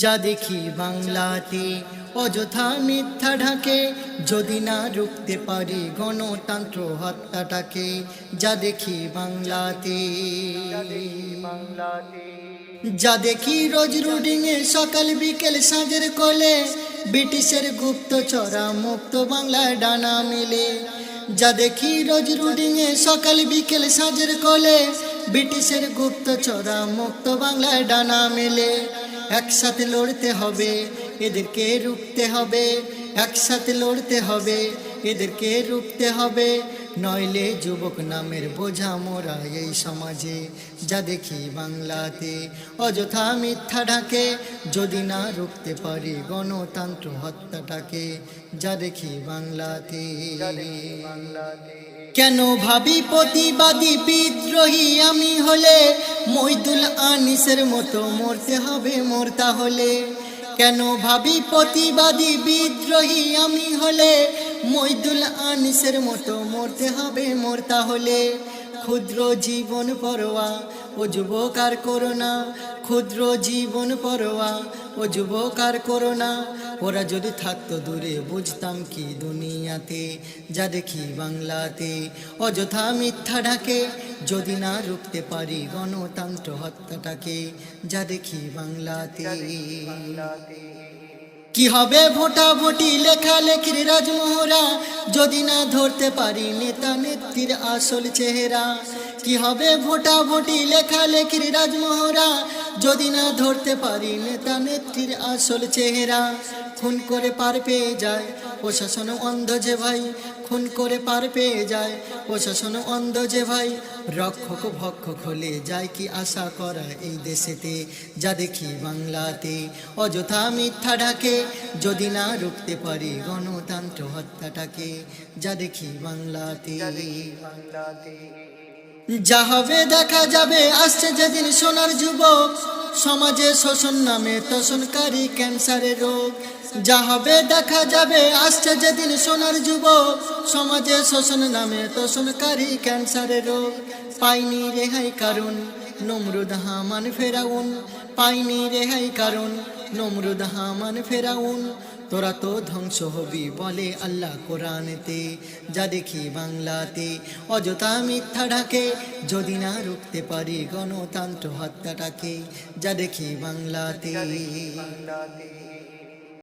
যা দেখি বাংলাতে, অযথা মিথ্যা ঢাকে, যদি না রুখতে পারি গণতন্ত্র হত্যাটাকে, যা দেখি বাংলাতে। যা দেখি রোজ রুডিংয়ে সকাল বিকেল সাঁঝের কোলে, ব্রিটিশের গুপ্ত চড়া মুক্ত বাংলায় ডানা মেলে। যা দেখি রোজ রুডিংয়ে সকাল বিকেল সাঁঝের কোলে, ব্রিটিশের গুপ্ত চড়া মুক্ত বাংলায় ডানা মেলে। একসাথে লড়তে হবে এদেরকে রুখতে হবে। একসাথে লড়তে হবে এদেরকে রুখতে হবে। নইলে যুবক নামের বোঝা মোরা এই সমাজে। যা দেখি বাংলাতে অযথা মিথ্যা ঢাকে যদি না রুখতে পারি গণতন্ত্র হত্যাটাকে। যা দেখি বাংলাতে। কেন ভাবি প্রতিবাদী বিদ্রোহী আমি হলে? মইদুল আনিসের মতো মরতে হবে মরতা হলে কেন ভাবি প্রতিবাদী বিদ্রোহী আমি হলে? মইদুল আনিসের মতো মরতে হবে মরতা তাহলে। ক্ষুদ্র জীবন পরোয়া, ও যুবক আর করোনা ক্ষুদ্র জীবন পরোয়া, ও যুবক আর করোনা ওরা যদি থাকতো দূরে, বুঝতাম কি দুনিয়াতে, যা দেখি বাংলাতে। অযথা মিথ্যা ঢাকে যদি না রুখতে পারি গণতন্ত্র হত্যাটাকে, যা দেখি বাংলাতে। কি হবে ভোটা ভোটি লেখালেখির রাজমোহরা? যদি না ধরতে পারি নেতা নেত্রীর আসল চেহারা। কি হবে ভোটা ভোটি লেখালেখির রাজমোহরা? যদি না ধরতে পারি নেতা নেত্রীর আসল চেহারা। খুন করে পার পেয়ে যায়। প্রশাসন অন্ধ যে ভাই খুন করে পার পেয়ে যায়। প্রশাসন অন্ধ যে ভাই রক্ষক ভক্ষক হলে যায় কি আশা করা এই দেশেতে? যা দেখি বাংলাতে অযথা মিথ্যা ঢাকে যদি না রুখতে পারি গণতন্ত্র হত্যাটাকে। যা দেখি বাংলাতে। যা হবে দেখা যাবে আসছে যেদিন সোনার যুবক। সমাজে শোষণ নামে তোষণকারী ক্যান্সারের রোগ। যা হবে, দেখা যাবে, আসছে যেদিন সোনার যুবক। সমাজে শোষণ নামে তোষণকারী ক্যান্সারের রোগ। পাইনি রেহাই কারণ, নমরুদ হামান ফেরাউন। পাইনি রেহাই কারণ, নমরুদ হামান ফেরাউন। তোরা তো ধ্বংস হবি, বলে আল্লাহ কোরআনেতে। যা দেখি বাংলাতে, অযথা মিথ্যা ডাকে, যদি না রুখতে পারি গণতন্ত্র হত্যাটাকে। যা দেখি বাংলাতে।